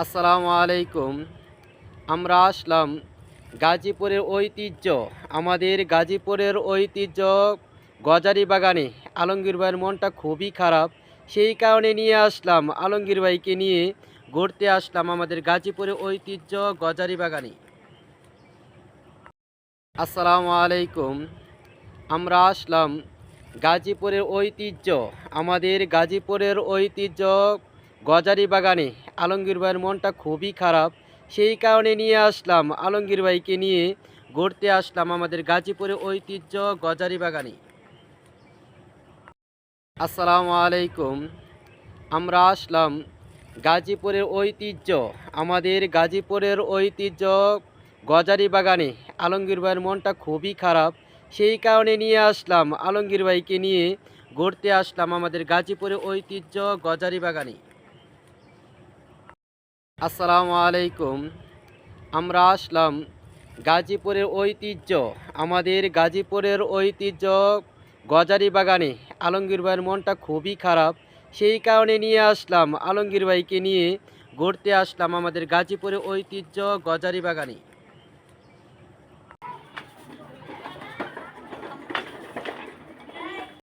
আসসালামু আলাইকুম। আমরা আসলাম গাজীপুরের ঐতিহ্য, আমাদের গাজীপুরের ঐতিহ্য গজারি বাগানে। আলমগীর ভাইয়ের মনটা খুবই খারাপ, সেই কারণে নিয়ে আসলাম। আলমগীর ভাইকে নিয়ে ঘুরতে আসলাম আমাদের গাজীপুরের ঐতিহ্য গজারি বাগানে। আসসালামু আলাইকুম। আমরা আসলাম গাজীপুরের ঐতিহ্য, আমাদের গাজীপুরের ঐতিহ্য গজারি বাগানে। আলমগীর ভাইয়ের মনটা খুবই খারাপ। সেই কারণে নিয়ে আসলাম। আলমগীর ভাইকে নিয়ে ঘুরতে আসলাম আমাদের গাজীপুরের ঐতিহ্য গজারি বাগানে। আসসালামু আলাইকুম। আমরা আসলাম গাজীপুরের ঐতিহ্য, আমাদের গাজীপুরের ঐতিহ্য গজারি বাগানে। আলমগীর ভাইয়ের মনটা খুবই খারাপ। সেই কারণে নিয়ে আসলাম। আলমগীর ভাইকে নিয়ে ঘুরতে আসলাম আমাদের গাজীপুরের ঐতিহ্য গজারি বাগানে। আসসালামু আলাইকুম। আমরা আসলাম গাজীপুরের ঐতিহ্য, আমাদের গাজীপুরের ঐতিহ্য গজারি বাগানে। আলমগীর ভাইয়ের মনটা খুবই খারাপ, সেই কারণে নিয়ে আসলাম। আলমগীর ভাইকে নিয়ে ঘুরতে আসলাম আমাদের গাজীপুরের ঐতিহ্য গজারি বাগানে।